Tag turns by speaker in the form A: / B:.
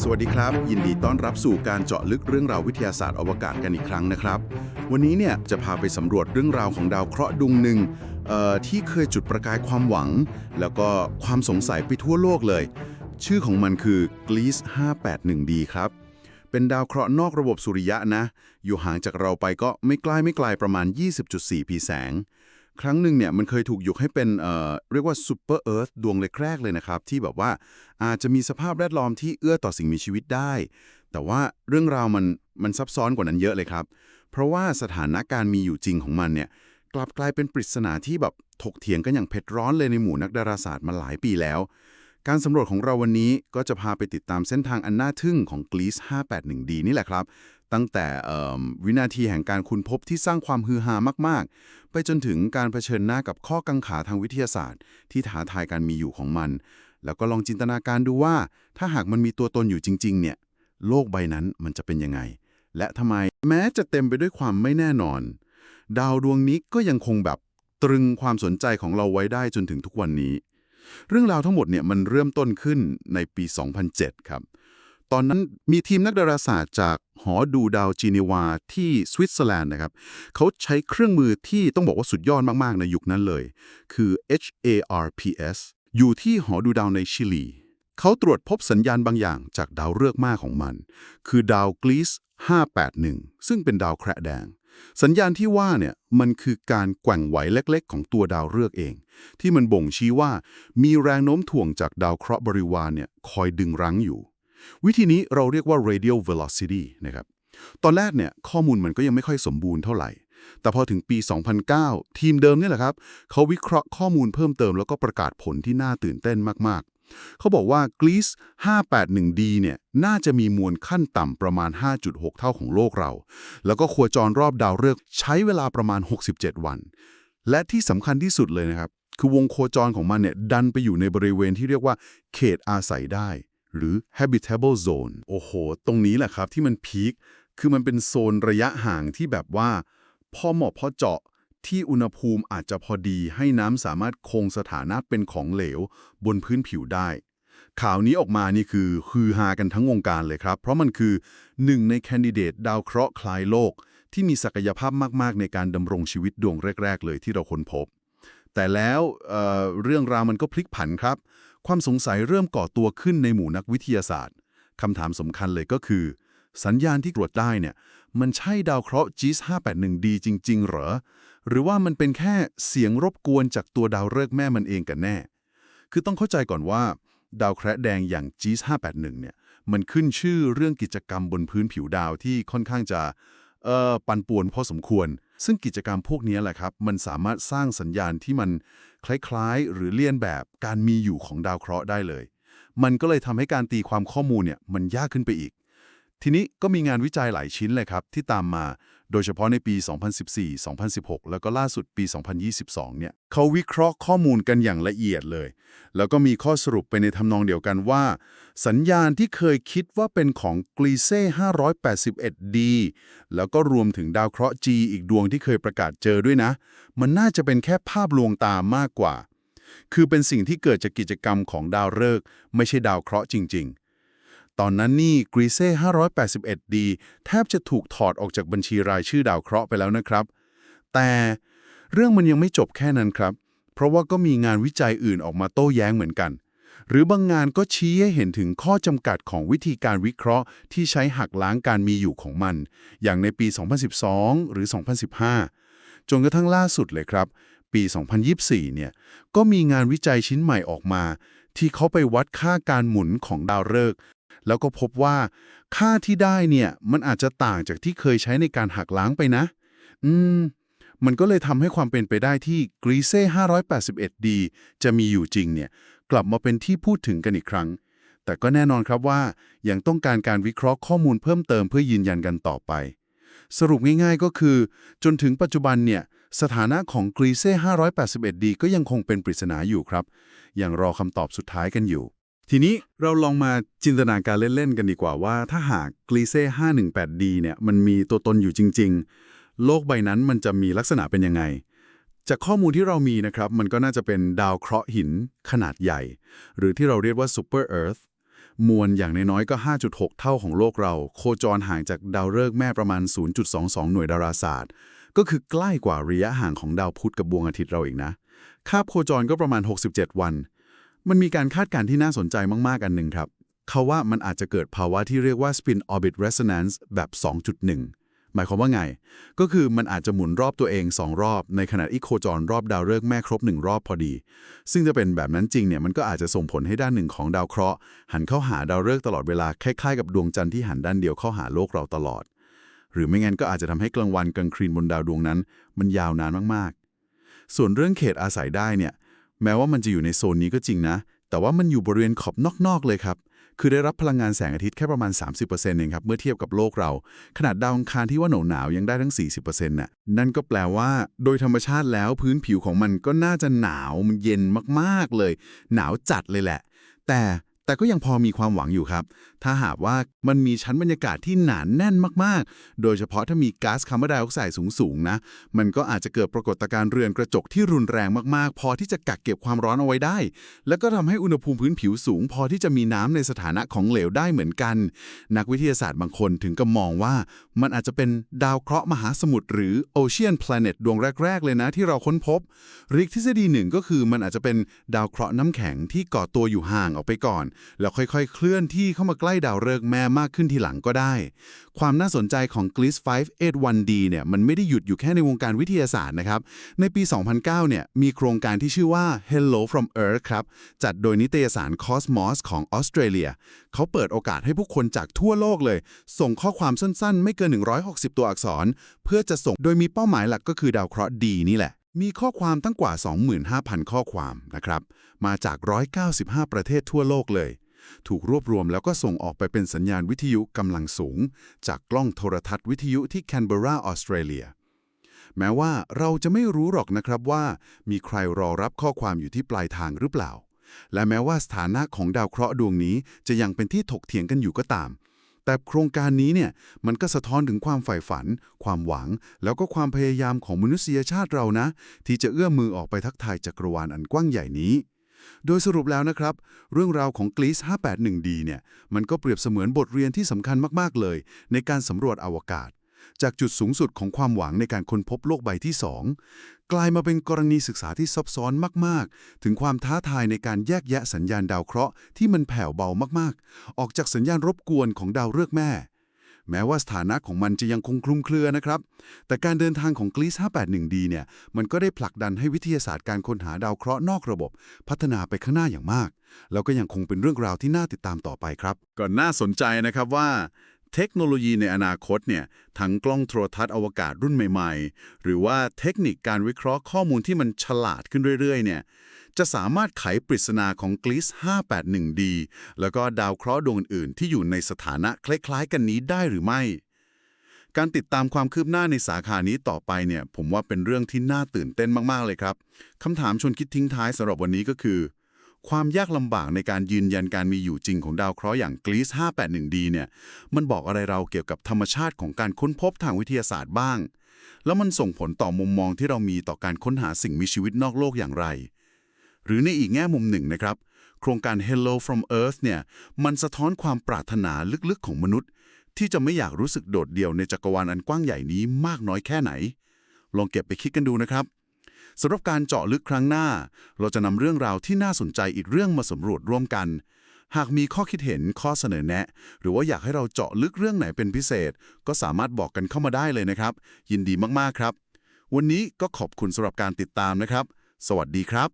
A: สวัสดีครับ ยินดีต้อนรับสู่การเจาะลึกเรื่องราววิทยาศาสตร์อวกาศกันอีกครั้งนะครับ วันนี้เนี่ยจะพาไปสำรวจเรื่องราวของดาวเคราะห์ดวงหนึ่งที่เคยจุดประกายความหวัง แล้วก็ความสงสัยไปทั่วโลกเลย ชื่อของมันคือ Gliese 581d ครับ เป็นดาวเคราะห์นอกระบบสุริยะนะ อยู่ห่างจากเราไปก็ไม่ใกล้ไม่ไกลประมาณ 20.4 ปีแสง ครั้งหนึ่งเนี่ยมันเคยถูกยกให้เป็นเอ่อเรียกว่าซูเปอร์เอิร์ธดวงเล็กแรกเลยนะครับ ที่แบบว่าอาจจะมีสภาพแวดล้อมที่เอื้อต่อสิ่งมีชีวิตได้ แต่ว่าเรื่องราวมันมันซับซ้อนกว่านั้นเยอะเลยครับ เพราะว่าสถานการณ์มีอยู่จริงของมันเนี่ยกลับกลายเป็นปริศนาที่แบบถกเถียงกันอย่างเผ็ดร้อนเลยในหมู่นักดาราศาสตร์มาหลายปีแล้ว การสำรวจของเราวันนี้ก็จะพาไปติดตามเส้นทางอันน่าทึ่งของ Gliese 581d นี่แหละครับ ตั้งแต่วินาทีแห่งการค้นพบที่สร้างความฮือฮามาก ๆ ไปจนถึงการเผชิญหน้ากับข้อกังขาทางวิทยาศาสตร์ ที่ท้าทายการมีอยู่ของมัน แล้วก็ลองจินตนาการดูว่า ถ้าหากมันมีตัวตนอยู่จริง ๆ เนี่ย โลกใบนั้นมันจะเป็นยังไง และทำไมแม้จะเต็มไปด้วยความไม่แน่นอน ดาวดวงนี้ก็ยังคงแบบตรึงความสนใจของเราไว้ได้จนถึงทุกวันนี้ เรื่องราวทั้งหมดเนี่ยมันเริ่มต้นขึ้นในปี 2007 ครับ ตอนนั้นมีทีมนักดาราศาสตร์จากหอดูดาวจีนีวาที่สวิตเซอร์แลนด์นะครับเขาใช้เครื่องมือที่ต้องบอกว่าสุดยอดมากๆ ในยุคนั้นเลย คือ HARPS อยู่ที่หอดูดาวในชิลี เขาตรวจพบสัญญาณบางอย่างจากดาวฤกษ์มากของมัน คือดาวกลีส581 ซึ่งเป็นดาวแคระแดง สัญญาณที่ว่าเนี่ยมันคือการแกว่งไหวเล็กๆ ของตัวดาวฤกษ์เอง ที่มันบ่งชี้ว่ามีแรงโน้มถ่วงจากดาวเคราะห์บริวารเนี่ยคอยดึงรั้งอยู่ วิธีนี้เราเรียกว่า radial velocity นะครับ ตอนแรกเนี่ยข้อมูลมันก็ยังไม่ค่อยสมบูรณ์เท่าไหร่ แต่พอถึงปี 2009 ทีมเดิมเนี่ยแหละครับ เขาวิเคราะห์ข้อมูลเพิ่มเติมแล้วก็ประกาศผลที่น่าตื่นเต้นมาก ๆ เขาบอกว่า Gliese 581d เนี่ยน่าจะมีมวลขั้นต่ำประมาณ 5.6 เท่าของโลกเรา แล้วก็โคจรรอบดาวฤกษ์ใช้เวลาประมาณ 67 วัน และที่สำคัญที่สุดเลยนะครับคือวงโคจรของมันเนี่ยดันไปอยู่ในบริเวณที่เรียกว่า เขตอาศัยได้ หรือ habitable zone โอ้โห ตรงนี้แหละครับที่มันพีค คือมันเป็นโซนระยะห่างที่แบบว่า พอเหมาะพอเจาะที่อุณหภูมิอาจจะพอดีให้น้ำสามารถคงสถานะเป็นของเหลว บนพื้นผิวได้ ข่าวนี้ออกมานี่คือฮือฮากันทั้งวงการเลยครับ เพราะมันคือหนึ่งในแคนดิเดตดาวเคราะห์คลายโลก ที่มีศักยภาพมากๆ ในการดำรงชีวิตดวงแรก ๆ เลยที่เราค้นพบ แต่แล้วเเรื่องราวมันก็พลิกผันครับ ความสงสัยเริ่มก่อตัวขึ้นในหมู่นักวิทยาศาสตร์คำถามสำคัญเลยก็คือ สัญญาณที่ตรวจได้เนี่ยมันใช่ดาวเคราะห์ GIS 581d จริงๆเหรอ หรือว่ามันเป็นแค่เสียงรบกวนจากตัวดาวฤกษ์แม่มันเองกันแน่ คือต้องเข้าใจก่อนว่า ดาวแคระแดงอย่าง GIS 581เนี่ยมันขึ้นชื่อเรื่องกิจกรรมบนพื้นผิวดาวที่ค่อนข้างจะ เอ่อ ปันป่วนพอสมควร ซึ่งกิจกรรมพวกนี้แหละครับ มันสามารถสร้างสัญญาณที่มันคล้ายๆ หรือเลียนแบบการมีอยู่ของดาวเคราะห์ได้เลย มันก็เลยทำให้การตีความข้อมูลเนี่ยมันยากขึ้นไปอีก ทีนี้ก็มีงานวิจัยหลายชิ้นเลยครับที่ตามมา โดยเฉพาะในปี 2014 2016 แล้วก็ล่าสุดปี 2022 เนี่ยเขาวิเคราะห์ข้อมูลกันอย่างละเอียดเลย แล้วก็มีข้อสรุปไปในทำนองเดียวกันว่า สัญญาณที่เคยคิดว่าเป็นของ Gliese 581d แล้วก็รวมถึงดาวเคราะห์ G อีกดวงที่เคยประกาศเจอด้วยนะ มันน่าจะเป็นแค่ภาพลวงตามากกว่า คือเป็นสิ่งที่เกิดจากกิจกรรมของดาวฤกษ์ไม่ใช่ดาวเคราะห์จริง ๆ ตอนนั้นนี่ Gliese 581d แทบจะถูกถอดออกจากบัญชีรายชื่อดาวเคราะห์ไปแล้วนะครับ แต่เรื่องมันยังไม่จบแค่นั้นครับ เพราะว่าก็มีงานวิจัยอื่นออกมาโต้แย้งเหมือนกัน หรือบางงานก็ชี้ให้เห็นถึงข้อจำกัดของวิธีการวิเคราะห์ ที่ใช้หักล้างการมีอยู่ของมัน อย่างในปี 2012 หรือ 2015 จนกระทั่งล่าสุดเลยครับ ปี 2024 เนี่ย ก็มีงานวิจัยชิ้นใหม่ออกมาที่เขาไปวัดค่าการหมุนของดาวฤกษ์ แล้วก็พบว่าค่าที่ได้เนี่ยมันอาจจะต่างจากที่เคยใช้ในการหักล้างไปนะ อืม มันก็เลยทำให้ความเป็นไปได้ที่ Gliese 581d จะมีอยู่จริงเนี่ยกลับมาเป็นที่พูดถึงกันอีกครั้ง แต่ก็แน่นอนครับว่ายังต้องการการวิเคราะห์ข้อมูลเพิ่มเติมเพื่อยืนยันกันต่อไป สรุปง่ายๆก็คือ จนถึงปัจจุบันเนี่ยสถานะของ Gliese 581d ก็ยังคงเป็นปริศนาอยู่ครับ ยังรอคำตอบสุดท้ายกันอยู่ ทีนี้เราลองมาจินตนาการเล่น ๆ กันดีกว่าว่า ถ้าหาก Gliese 518d เนี่ยมันมีตัวตนอยู่จริง ๆ โลกใบนั้นมันจะมีลักษณะเป็นยังไง จากข้อมูลที่เรามีนะครับ มันก็น่าจะเป็นดาวเคราะห์หินขนาดใหญ่ หรือที่เราเรียกว่า Super Earth มวลอย่างน้อยๆก็ 5.6 เท่าของโลกเรา โคจรห่างจากดาวฤกษ์แม่ประมาณ 0.22 หน่วยดาราศาสตร์ ก็คือใกล้กว่าระยะห่างของดาวพุธกับดวงอาทิตย์เราอีกนะคาบโคจรก็ประมาณ 67 วัน มันมีการคาดการณ์ที่น่าสนใจมาก ๆ อันหนึ่งครับ เขาว่ามันอาจจะเกิดภาวะที่เรียกว่า spin orbit resonance แบบ 2.1 หมายความว่าไง ก็คือมันอาจจะหมุนรอบตัวเอง 2 รอบ ในขณะที่โคจรรอบดาวฤกษ์แม่ครบ 1 รอบพอดี ซึ่งจะเป็นแบบนั้นจริงเนี่ยมันก็อาจจะส่งผลให้ด้านหนึ่งของดาวเคราะห์หันเข้าหาดาวฤกษ์ตลอดเวลาคล้ายๆกับดวงจันทร์ที่หันด้านเดียวเข้าหาโลกเราตลอด หรือไม่งั้นก็อาจจะทำให้กลางวันกลางคืนบนดาวดวงนั้น มันยาวนานมากๆ ส่วนเรื่องเขตอาศัยได้เนี่ย แม้ว่ามันจะอยู่ในโซนนี้ก็จริงนะ แต่ว่ามันอยู่บริเวณขอบนอกๆเลยครับ คือได้รับพลังงานแสงอาทิตย์แค่ประมาณ 30%เองครับ เมื่อเทียบกับโลกเรา ขนาดดาวอังคารที่ว่าหนาวๆยังได้ทั้ง 40%น่ะ นั่นก็แปลว่า โดยธรรมชาติแล้วพื้นผิวของมันก็น่าจะหนาวมันเย็นมากๆเลย หนาวจัดเลยแหละ แต่ แต่ก็ยังพอมีความหวังอยู่ครับ ถ้าหากว่ามันมีชั้นบรรยากาศที่หนานแน่นมากๆ โดยเฉพาะถ้ามีก๊าซคาร์บอนไดออกไซด์สูงๆนะ มันก็อาจจะเกิดปรากฏการณ์เรือนกระจกที่รุนแรงมากๆ พอที่จะกักเก็บความร้อนเอาไว้ได้ แล้วก็ทำให้อุณหภูมิพื้นผิวสูง พอที่จะมีน้ำในสถานะของเหลวได้เหมือนกัน นักวิทยาศาสตร์บางคนถึงกับมองว่ามันอาจจะเป็นดาวเคราะห์มหาสมุทรหรือ Ocean Planet ดวงแรก ๆ เลยนะที่เราค้นพบหรืออีกทฤษฎีหนึ่งก็คือมันอาจจะเป็นดาวเคราะห์น้ำแข็งที่ก่อตัวอยู่ห่างออกไปก่อนแล้วค่อยๆ เคลื่อนที่เข้ามาใกล้ดาวฤกษ์แม่มากขึ้นทีหลังก็ได้ ความน่าสนใจของ GLIS 581D เนี่ยมันไม่ได้หยุดอยู่แค่ในวงการวิทยาศาสตร์นะครับ ในปี 2009 เนี่ยมีโครงการที่ชื่อว่า Hello from Earth ครับ จัดโดยนิตยสาร Cosmos ของออสเตรเลีย เขาเปิดโอกาสให้ผู้คนจากทั่วโลกเลย ส่งข้อความสั้นๆ ไม่เกิน 160 ตัวอักษร เพื่อจะส่งโดยมีเป้าหมายหลักก็คือดาวเคราะห์ดีนี่แหละ มีข้อความตั้งกว่า 25,000 ข้อความนะครับ มาจาก 195 ประเทศทั่วโลกเลย ถูกรวบรวมแล้วก็ส่งออกไปเป็นสัญญาณวิทยุกำลังสูง จากกล้องโทรทัศน์วิทยุที่แคนเบราออสเตรเลีย แม้ว่าเราจะไม่รู้หรอกนะครับว่า มีใครรอรับข้อความอยู่ที่ปลายทางหรือเปล่า และแม้ว่าสถานะของดาวเคราะห์ดวงนี้จะยังเป็นที่ถกเถียงกันอยู่ก็ตาม แต่โครงการนี้เนี่ยมันก็สะท้อนถึงความใฝ่ฝัน ความหวัง แล้วก็ความพยายามของมนุษยชาติเรานะ ที่จะเอื้อมมือออกไปทักทายจักรวาลอันกว้างใหญ่นี้ โดยสรุปแล้วนะครับ เรื่องราวของกลีส 581D เนี่ยมันก็เปรียบเสมือนบทเรียนที่สำคัญมาก ๆ เลย ในการสำรวจอวกาศ จากจุดสูงสุดของความหวังในการค้นพบโลกใบที่ 2 กลายมาเป็นกรณีศึกษาที่ซับซ้อนมาก ๆ ถึงความท้าทายในการแยกแยะสัญญาณดาวเคราะห์ที่มันแผ่วเบามาก ๆ ออกจากสัญญาณรบกวนของดาวฤกษ์แม่ แม้ว่าสถานะของมันจะยังคงคลุมเครือนะครับ แต่การเดินทางของ GLIS 581D เนี่ย มันก็ได้ผลักดันให้วิทยาศาสตร์การค้นหาดาวเคราะห์นอกระบบ พัฒนาไปข้างหน้าอย่างมาก แล้วก็ยังคงเป็นเรื่องราวที่น่าติดตามต่อไปครับ ก็น่าสนใจนะครับว่า เทคโนโลยีในอนาคตเนี่ยทั้งกล้องโทรทัศน์อวกาศรุ่นใหม่ๆ หรือว่าเทคนิคการวิเคราะห์ข้อมูลที่มันฉลาดขึ้นเรื่อยๆเนี่ยจะสามารถไขปริศนาของ GLIS 581D แล้วก็ดาวเคราะห์ดวงอื่นที่อยู่ในสถานะคล้ายๆ กันนี้ได้หรือไม่ การติดตามความคืบหน้าในสาขานี้ต่อไปเนี่ยผมว่าเป็นเรื่องที่น่าตื่นเต้นมากๆเลยครับคำถามชวนคิดทิ้งท้ายสำหรับวันนี้ก็คือ ความยากลำบากในการยืนยันการมีอยู่จริงของดาวเคราะห์อย่าง GLIS 581D เนี่ย มันบอกอะไรเราเกี่ยวกับธรรมชาติของการค้นพบทางวิทยาศาสตร์บ้าง แล้วมันส่งผลต่อมุมมองที่เรามีต่อการค้นหาสิ่งมีชีวิตนอกโลกอย่างไร หรือในอีกแง่มุมหนึ่งนะครับ โครงการ Hello from Earth เนี่ย มันสะท้อนความปรารถนาลึกๆของมนุษย์ ที่จะไม่อยากรู้สึกโดดเดี่ยวในจักรวาลอันกว้างใหญ่นี้มากน้อยแค่ไหน ลองเก็บไปคิดกันดูนะครับ สำหรับการเจาะลึกครั้งหน้า เราจะนำเรื่องราวที่น่าสนใจอีกเรื่องมาสำรวจร่วมกัน หากมีข้อคิดเห็นข้อเสนอแนะ หรือว่าอยากให้เราเจาะลึกเรื่องไหนเป็นพิเศษ ก็สามารถบอกกันเข้ามาได้เลยนะครับ ยินดีมากๆครับ วันนี้ก็ขอบคุณสำหรับการติดตามนะครับ สวัสดีครับ